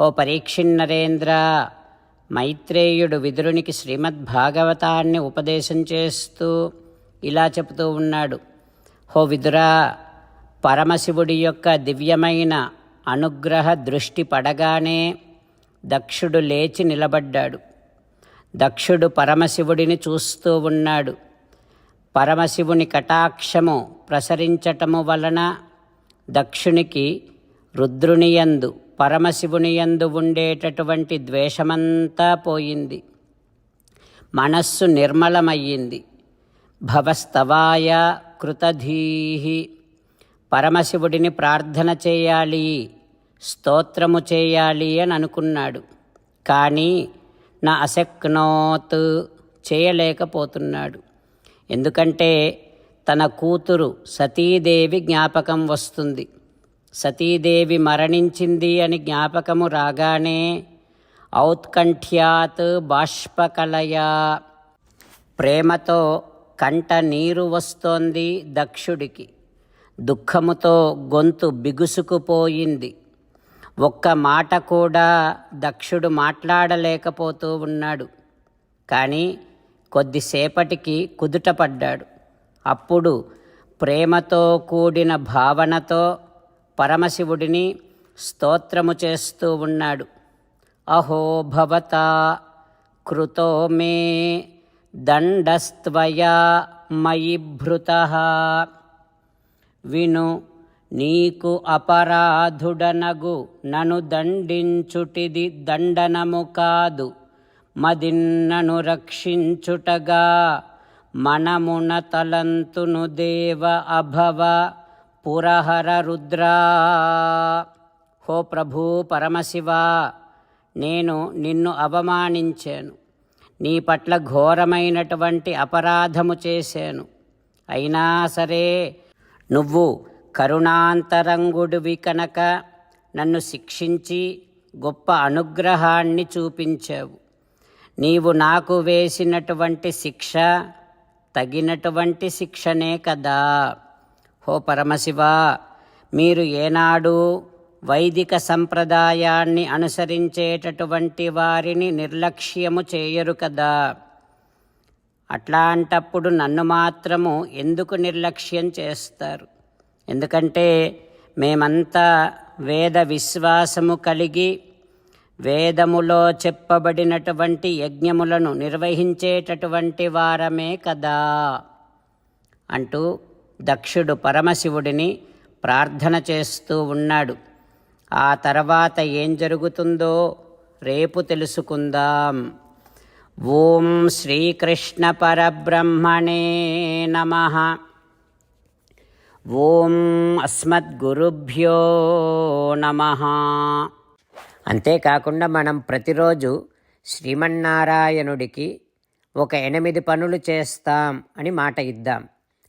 హో పరీక్షిన్నరేంద్ర మైత్రేయుడు విదురునికి శ్రీమద్భాగవతాన్ని ఉపదేశం చేస్తూ ఇలా చెబుతూ ఉన్నాడు. హో విదురా పరమశివుడి యొక్క దివ్యమైన అనుగ్రహ దృష్టి పడగానే దక్షుడు లేచి నిలబడ్డాడు. దక్షుడు పరమశివుడిని చూస్తూ ఉన్నాడు. పరమశివుని కటాక్షము ప్రసరించటము వలన దక్షునికి రుద్రునియందు పరమశివునియందు ఉండేటటువంటి ద్వేషమంతా పోయింది. మనస్సు నిర్మలమయ్యింది. భవస్తవాయ కృతధీహి. పరమశివుడిని ప్రార్థన చేయాలి స్తోత్రము చేయాలి అని అనుకున్నాడు కానీ నా అశక్నోత్ చేయలేకపోతున్నాడు. ఎందుకంటే తన కూతురు సతీదేవి జ్ఞాపకం వస్తుంది. సతీదేవి మరణించింది అని జ్ఞాపకము రాగానే ఔత్కంఠ్యాత్ బాష్పకలయా. ప్రేమతో కంట నీరు వస్తోంది దక్షుడికి. దుఃఖముతో గొంతు బిగుసుకుపోయింది. ఒక్క మాట కూడా దక్షుడు మాట్లాడలేకపోతూ ఉన్నాడు. కానీ కొద్దిసేపటికి కుదుటపడ్డాడు. అప్పుడు ప్రేమతో కూడిన భావనతో పరమశివుడిని స్తోత్రము చేస్తూ ఉన్నాడు. అహో భవత కృతో మే దండస్త్వయా మయి భృత. విను నీకు అపరాధుడనగు నను దండించుటిది దండనము కాదు. మదిన్నను రక్షించుటగా మనమున తలంతును దేవ అభవ. పురహర రుద్రా హో ప్రభూ పరమశివ నేను నిన్ను అవమానించాను. నీ పట్ల ఘోరమైనటువంటి అపరాధము చేశాను అయినా సరే నువ్వు కరుణాంతరంగుడివి కనుక నన్ను శిక్షించి గొప్ప అనుగ్రహాన్ని చూపించావు. నీవు నాకు వేసినటువంటి శిక్ష తగినటువంటి శిక్షనే కదా. హో పరమశివ మీరు ఏనాడు వైదిక సంప్రదాయాన్ని అనుసరించేటటువంటి వారిని నిర్లక్ష్యము చేయరు కదా. అట్లాంటప్పుడు నన్ను మాత్రము ఎందుకు నిర్లక్ష్యం చేస్తారు? ఎందుకంటే మేమంతా వేద విశ్వాసము కలిగి వేదములో చెప్పబడినటువంటి యజ్ఞములను నిర్వహించేటటువంటి వారమే కదా. అంటూ దక్షుడు పరమశివుడిని ప్రార్థన చేస్తూ ఉన్నాడు. ఆ తర్వాత ఏం జరుగుతుందో రేపు తెలుసుకుందాం. ఓం శ్రీకృష్ణ పరబ్రహ్మణే నమ. ఓం అస్మద్గురుభ్యో నమ. అంతేకాకుండా మనం ప్రతిరోజు శ్రీమన్నారాయణుడికి ఒక ఎనిమిది పనులు చేస్తాం అని మాట ఇద్దాం.